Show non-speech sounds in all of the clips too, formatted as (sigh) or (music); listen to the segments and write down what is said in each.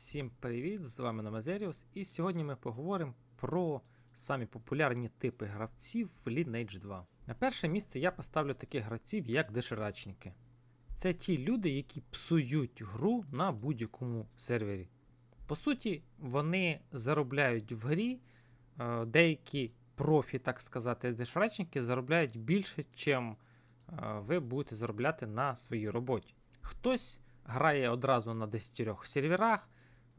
Всім привіт! З вами Намазеріус, і сьогодні ми поговоримо про самі популярні типи гравців в Lineage 2. На перше місце я поставлю таких гравців, як деширачники. Це ті люди, які псують гру на будь-якому сервері. По суті, вони заробляють в грі, е, деякі профі, так сказати, деширачники заробляють більше, чим е, ви будете заробляти на своїй роботі. Хтось грає одразу на 10 серверах,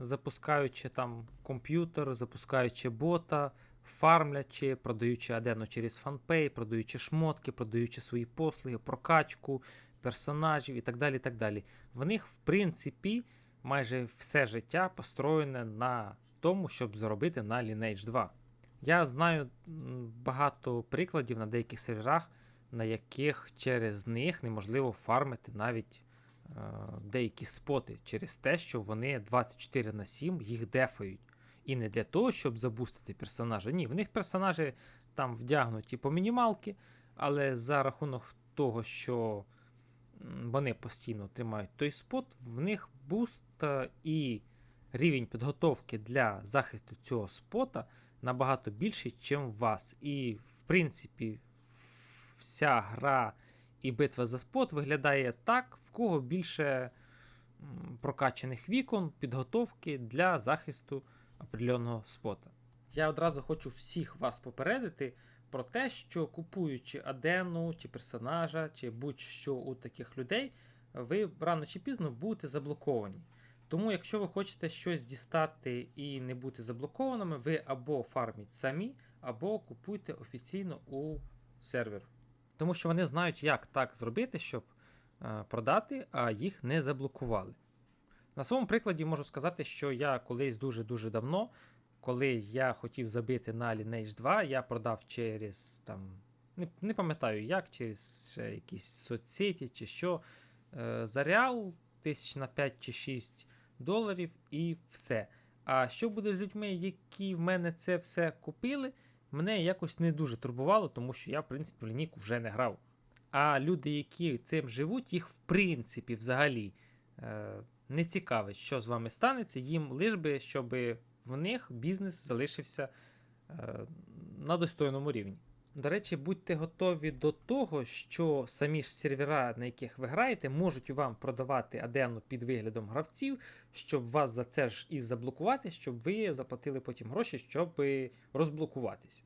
запускаючи там комп'ютер, запускаючи бота, фармлячи, продаючи адену через фанпей, продаючи шмотки, продаючи свої послуги, прокачку персонажів і так далі. і так далі. В них, в принципі, майже все життя построєне на тому, щоб заробити на Lineage 2. Я знаю багато прикладів на деяких серверах, на яких через них неможливо фармити навіть деякі споти через те, що вони 24 на 7 їх дефають. І не для того, щоб забустити персонажа. Ні, в них персонажі там вдягнуті по мінімалки, але за рахунок того, що вони постійно тримають той спот, в них буст е, і рівень підготовки для захисту цього спота набагато більший, ніж у вас. І, в принципі, вся гра і битва за спот виглядає так, в кого більше прокачаних вікон, підготовки для захисту определеного спота. Я одразу хочу всіх вас попередити про те, що купуючи адену чи персонажа, чи будь-що у таких людей, ви рано чи пізно будете заблоковані. Тому, якщо ви хочете щось дістати і не бути заблокованими, ви або фарміть самі, або купуйте офіційно у сервер. Тому що вони знають, як так зробити, щоб е, продати, а їх не заблокували. На своєму прикладі можу сказати, що я колись дуже-дуже давно, коли я хотів забити на Lineage 2, я продав через там, не, не пам'ятаю як, через якісь соцсеті чи що, е, за реал тисяч на 5 чи 6 доларів і все. А що буде з людьми, які в мене це все купили, мене якось не дуже турбувало, тому що я, в принципі, в лінійку вже не грав. А люди, які цим живуть, їх в принципі взагалі е, не цікавить, що з вами станеться, їм лиш би, щоб в них бізнес залишився е, на достойному рівні. До речі, будьте готові до того, що самі ж сервера, на яких ви граєте, можуть вам продавати адену під виглядом гравців, щоб вас за це ж і заблокувати, щоб ви заплатили потім гроші, щоб розблокуватися.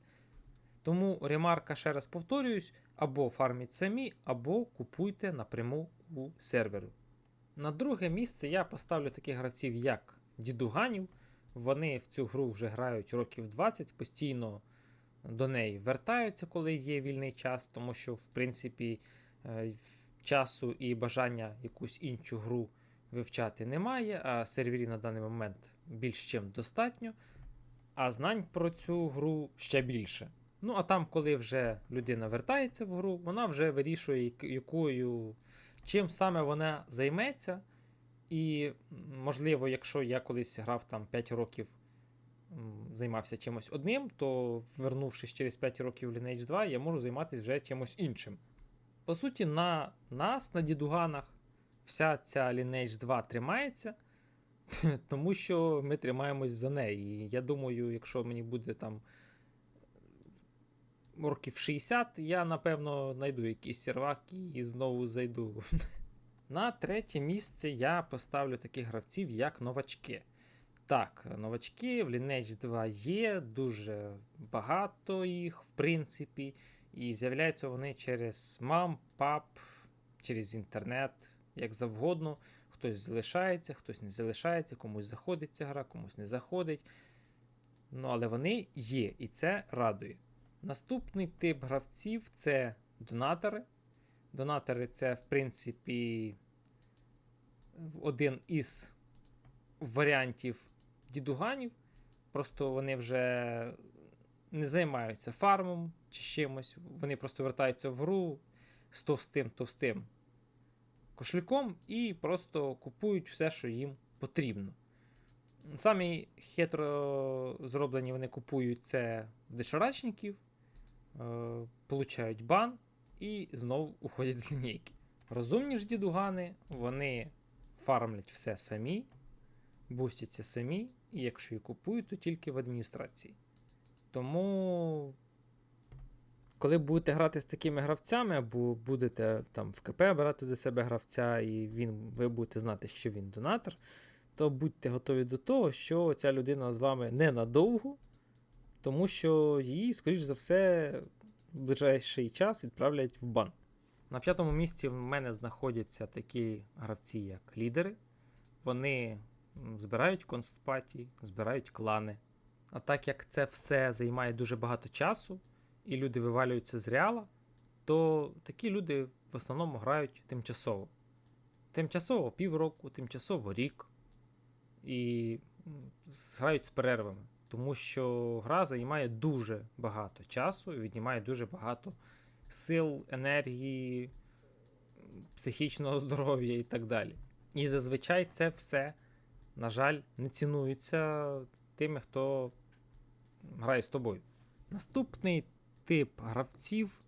Тому ремарка, ще раз повторююсь, або фарміть самі, або купуйте напряму у серверу. На друге місце я поставлю таких гравців, як Дідуганів. Вони в цю гру вже грають років 20, постійно до неї вертаються, коли є вільний час, тому що, в принципі, е, часу і бажання якусь іншу гру вивчати немає, а серверів на даний момент більш чим достатньо, а знань про цю гру ще більше. Ну, а там, коли вже людина вертається в гру, вона вже вирішує, якою, чим саме вона займеться. І, можливо, якщо я колись грав там 5 років, займався чимось одним, то вернувшись через 5 років в Lineage 2, я можу займатися вже чимось іншим. По суті, на нас, на дідуганах, вся ця Lineage 2 тримається, (laughs) тому що ми тримаємось за неї. І я думаю, якщо мені буде там років 60, я напевно знайду якийсь сервак і знову зайду. (laughs) На третє місце я поставлю таких гравців, як новачки. Так, новачки в Lineage 2 є, дуже багато їх, в принципі, і з'являються вони через мам, пап, через інтернет, як завгодно. Хтось залишається, хтось не залишається, комусь заходить ця гра, комусь не заходить. Ну, але вони є, і це радує. Наступний тип гравців це донатори. Донатори це, в принципі, один із варіантів дідуганів. Просто вони вже не займаються фармом чи чимось. Вони просто вертаються в гру з товстим товстим кошельком і просто купують все, що їм потрібно. Самі хитро зроблені вони купують це в дешорачників, е, получають бан і знову уходять з лінійки. Розумні ж дідугани, вони фармлять все самі, бустяться самі, і якщо і купують, то тільки в адміністрації. Тому, коли будете грати з такими гравцями, або будете там в КП брати до себе гравця, і він, ви будете знати, що він донатор, то будьте готові до того, що ця людина з вами ненадовго, тому що її, скоріш за все, в ближайший час відправлять в бан. На п'ятому місці в мене знаходяться такі гравці, як лідери. Вони збирають констпаті, збирають клани. А так як це все займає дуже багато часу, і люди вивалюються з реала, то такі люди в основному грають тимчасово. Тимчасово півроку, тимчасово рік. І грають з перервами. Тому що гра займає дуже багато часу і віднімає дуже багато сил, енергії, психічного (laughs) здоров'я і так далі. І зазвичай це все, на жаль, не цінується тими, хто грає з тобою. Наступний тип гравців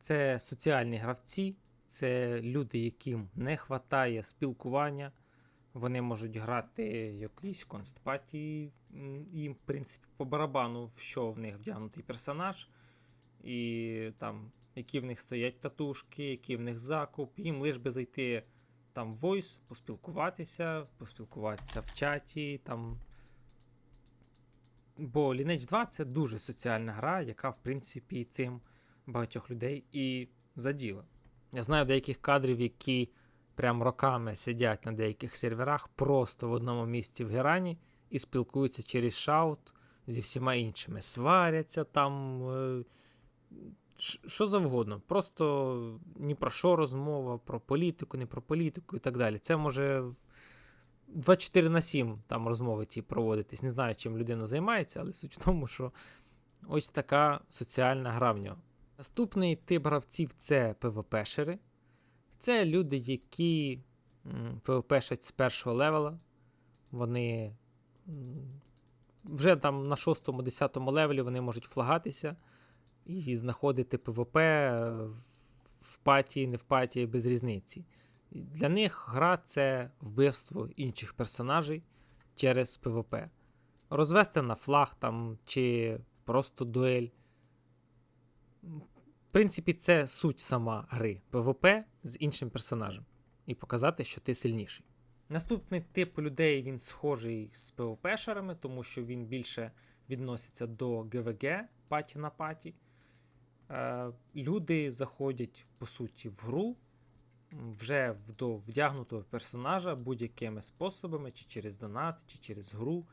це соціальні гравці, це люди, яким не вистачає спілкування. Вони можуть грати якісь констпатії, їм, в принципі, по барабану, в що в них вдягнутий персонаж, і там, які в них стоять татушки, який в них закуп. Їм лиш би зайти там Voice, поспілкуватися, поспілкуватися в чаті. Там. Бо Lineage 2 це дуже соціальна гра, яка, в принципі, цим багатьох людей і заділа. Я знаю деяких кадрів, які прям роками сидять на деяких серверах просто в одному місці в Герані і спілкуються через шаут зі всіма іншими. Сваряться там. Що завгодно. Просто ні про що розмова, про політику, не про політику і так далі. Це може 24 на 7 там розмови ті проводитись. Не знаю, чим людина займається, але суть в тому, що ось така соціальна гра в нього. Наступний тип гравців це ПВПшери. Це люди, які ПВПшать з першого левела. Вони вже там на 6-10 левелі вони можуть флагатися і знаходити ПВП е, в паті, не в паті, без різниці. Для них гра це вбивство інших персонажей через ПВП. Розвести на флаг там чи просто дуель. В принципі, це суть сама гри ПВП з іншим персонажем. І показати, що ти сильніший. Наступний тип людей він схожий з ПВПшерами, тому що він більше відноситься до ГВГ паті на паті. Е, люди заходять, по суті, в гру вже до вдягнутого персонажа будь-якими способами, чи через донат, чи через гру.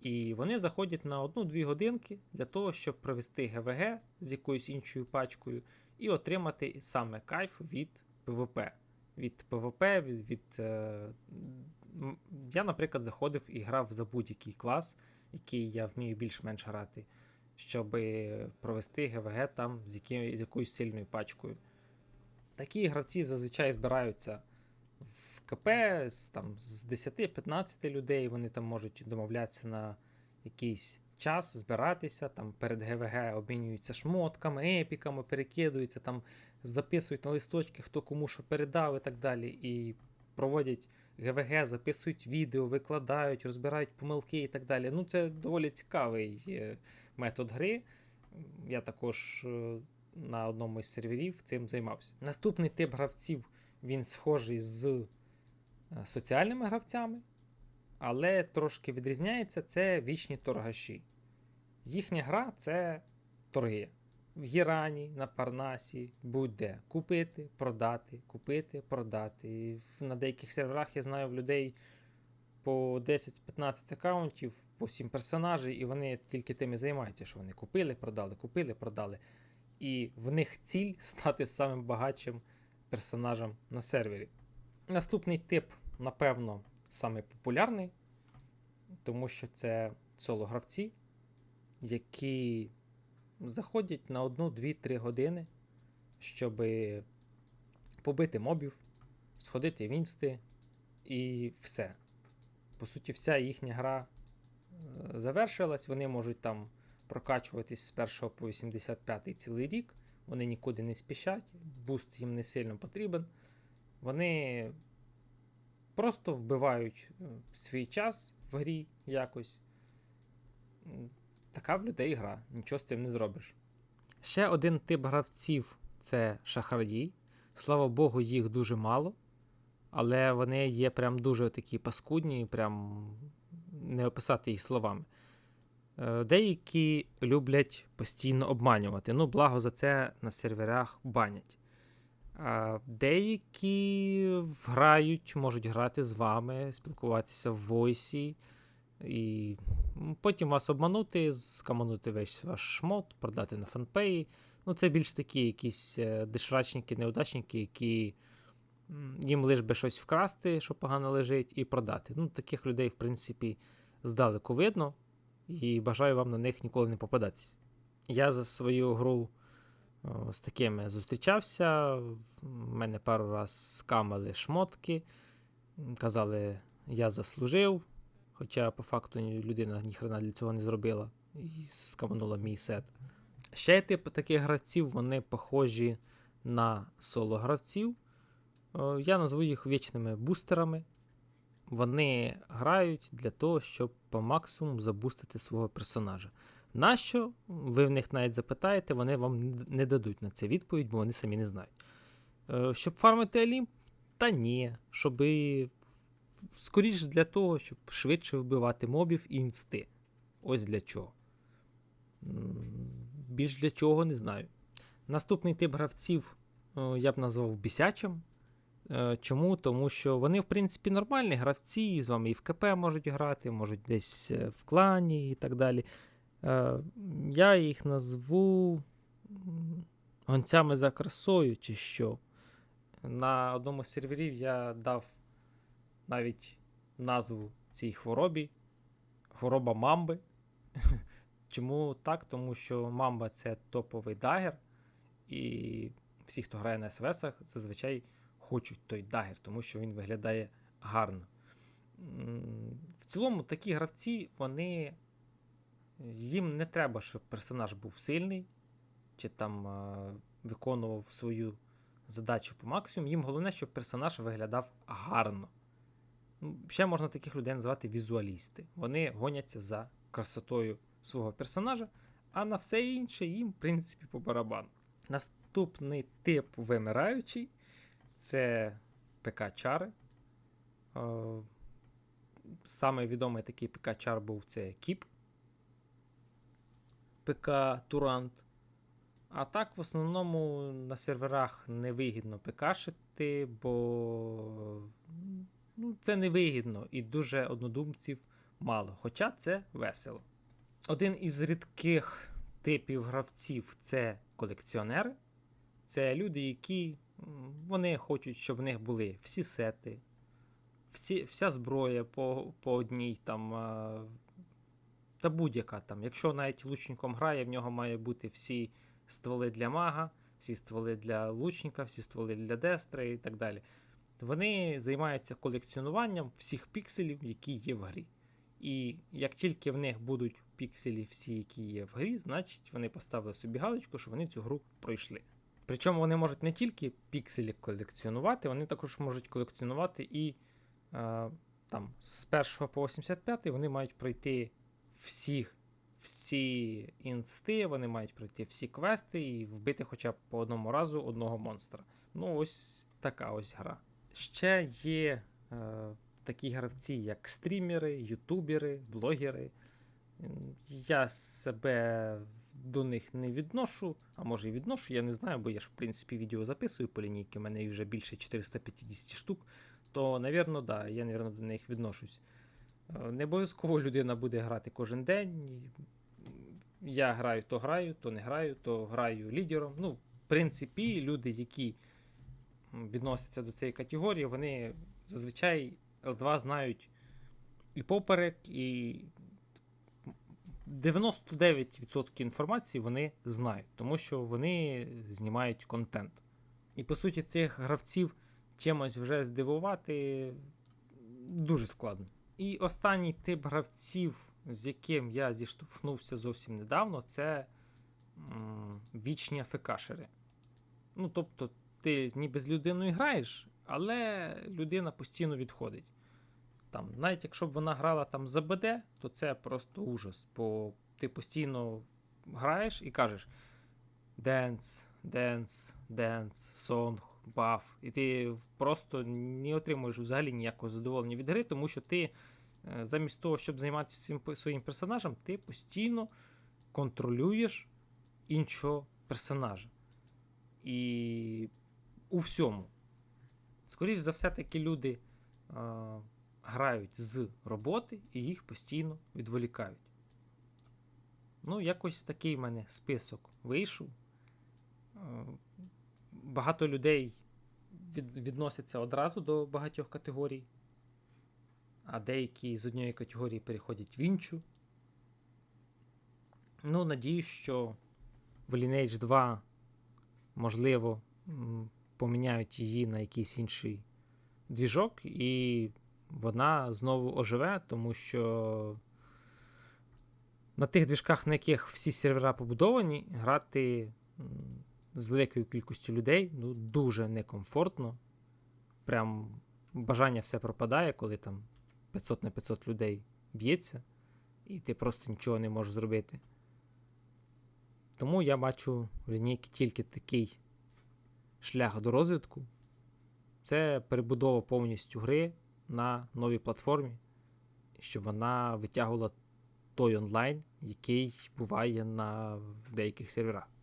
І вони заходять на 1-2 годинки для того, щоб провести ГВГ з якоюсь іншою пачкою і отримати саме кайф від ПВП. Від ПВП, від. від е, я, наприклад, заходив і грав за будь-який клас, який я вмію більш-менш грати, щоб провести ГВГ там з, яким, з якоюсь сильною пачкою. Такі гравці зазвичай збираються в КП там, з 10-15 людей, вони там можуть домовлятися на якийсь час, збиратися, там перед ГВГ обмінюються шмотками, епіками, перекидуються, там записують на листочки, хто кому що передав і так далі. І проводять ГВГ, записують відео, викладають, розбирають помилки і так далі. Ну, це доволі цікавий е, метод гри. Я також е, на одному із серверів цим займався. Наступний тип гравців він схожий з е, соціальними гравцями, але трошки відрізняється це вічні торгаші. Їхня гра це торги. В Гірані, на Парнасі, будь-де купити, продати, купити, продати. І на деяких серверах я знаю в людей по 10-15 аккаунтів, по 7 персонажей, і вони тільки тим і займаються, що вони купили, продали, купили, продали. І в них ціль (laughs) стати самим багатшим персонажем на сервері. Наступний тип, напевно, самий популярний, тому що це соло-гравці, які заходять на 1, 2, 3 години, щоб побити мобів, сходити в інсти і все. По суті, вся їхня гра е, завершилась. Вони можуть там прокачуватись з 1 по 85 цілий рік. Вони нікуди не спішать, буст їм не сильно потрібен. Вони просто вбивають е, свій час в грі якось. Така в людей гра, нічого з цим не зробиш. Ще один тип гравців це шахраї. Слава Богу, їх дуже мало. Але вони є прям дуже такі паскудні, прям не описати їх словами. Е, Деякі люблять постійно обманювати. Ну, благо за це на серверах банять. Деякі грають, можуть грати з вами, спілкуватися в войсі, і потім вас обманути, скаманути весь ваш шмот, продати на фанпеї. Ну, це більш такі якісь е, дешрачники, неудачники, які їм лиш би щось вкрасти, що погано лежить, і продати. Ну, таких людей, в принципі, здалеку видно, і бажаю вам на них ніколи не попадатись. Я за свою гру о, з такими зустрічався. В мене пару раз скамали шмотки, казали, я заслужив. Хоча по факту людина ніхрена для цього не зробила і скаманула мій сет. Ще тип таких гравців, вони похожі на соло-гравців. Е, Я назву їх вічними бустерами. Вони грають для того, щоб по максимуму забустити свого персонажа. Нащо? Ви в них навіть запитаєте, вони вам не- дадуть на це відповідь, бо вони самі не знають. Е, Щоб фармити Алімп? Та ні. Щоб скоріш для того, щоб швидше вбивати мобів і інсти. Ось для чого. Більш для чого не знаю. Наступний тип гравців е, я б назвав бісячим. Е, Чому? Тому що вони, в принципі, нормальні гравці, з вами і в КП можуть грати, можуть десь е, в клані і так далі. Е, Я їх назву гонцями за красою, чи що. На одному з серверів я дав навіть назву цій хворобі. Хвороба мамби. (laughs) Чому так? Тому що мамба це топовий дагер, і всі, хто грає на СВСах, зазвичай хочуть той дагер, тому що він виглядає гарно. В цілому, такі гравці, вони. Їм не треба, щоб персонаж був сильний, чи там виконував свою задачу по максимуму. Їм головне, щоб персонаж виглядав гарно. Ще можна таких людей називати візуалісти. Вони гоняться за красотою свого персонажа, а на все інше їм, в принципі, по барабану. Наступний тип вимираючий це ПК-чари. Е, Саме відомий такий ПК-чар був це Кіп. ПК Турант. А так, в основному на серверах невигідно ПКшити, бо ну, це невигідно і дуже однодумців мало. Хоча це весело. Один із рідких типів гравців це колекціонери. Це люди, які вони хочуть, щоб в них були всі сети, всі, вся зброя по, по одній там. Та будь-яка там. Якщо навіть лучником грає, в нього має бути всі стволи для мага, всі стволи для лучника, всі стволи для дестра і так далі. Вони займаються колекціонуванням всіх пікселів, які є в грі. І як тільки в них будуть пікселі всі, які є в грі, значить вони поставили собі галочку, що вони цю гру пройшли. Причому вони можуть не тільки пікселі колекціонувати, вони також можуть колекціонувати і е, там з 1 по 85 вони мають пройти всіх, всі інсти, вони мають пройти всі квести і вбити хоча б по одному разу одного монстра. Ну, ось така ось гра. Ще є е, такі гравці, як стрімери, ютубери, блогери. Я себе до них не відношу, а може і відношу, я не знаю, бо я ж в принципі відео записую по лінійки, у мене їх вже більше 450 штук. То, навірно, да, я, навірно, до них відношусь. Е, Не обов'язково людина буде грати кожен день. Я граю, то граю, то не граю, то граю лідером. Ну, в принципі, люди, які відносяться до цієї категорії, вони зазвичай L2 знають і поперек, і 99% інформації вони знають, тому що вони знімають контент. І по суті, цих гравців чимось вже здивувати дуже складно. І останній тип гравців, з яким я зіштовхнувся зовсім недавно, це м, вічні АФКшери. Ну, тобто, ти ніби з людиною граєш, але людина постійно відходить. Там, навіть якщо б вона грала там за БД, то це просто ужас. Бо ти постійно граєш і кажеш денс, денс, денс, сонг, баф. І ти просто не отримуєш взагалі ніякого задоволення від гри, тому що ти е, замість того, щоб займатися своїм, своїм персонажем, ти постійно контролюєш іншого персонажа. І у всьому. Скоріше за все, таки люди грають з роботи і їх постійно відволікають. Ну, якось такий в мене список вийшов. Е, Багато людей від, відносяться одразу до багатьох категорій, а деякі з однієї категорії переходять в іншу. Ну, надіюсь, що в Lineage 2, можливо, поміняють її на якийсь інший двіжок, і вона знову оживе, тому що на тих двіжках, на яких всі сервера побудовані, грати з великою кількістю людей ну, дуже некомфортно. Прям бажання все пропадає, коли там 500 на 500 людей б'ється, і ти просто нічого не можеш зробити. Тому я бачу в лінійки тільки такий шлях до розвитку. Це перебудова повністю гри на новій платформі, щоб вона витягувала той онлайн, який буває на деяких серверах.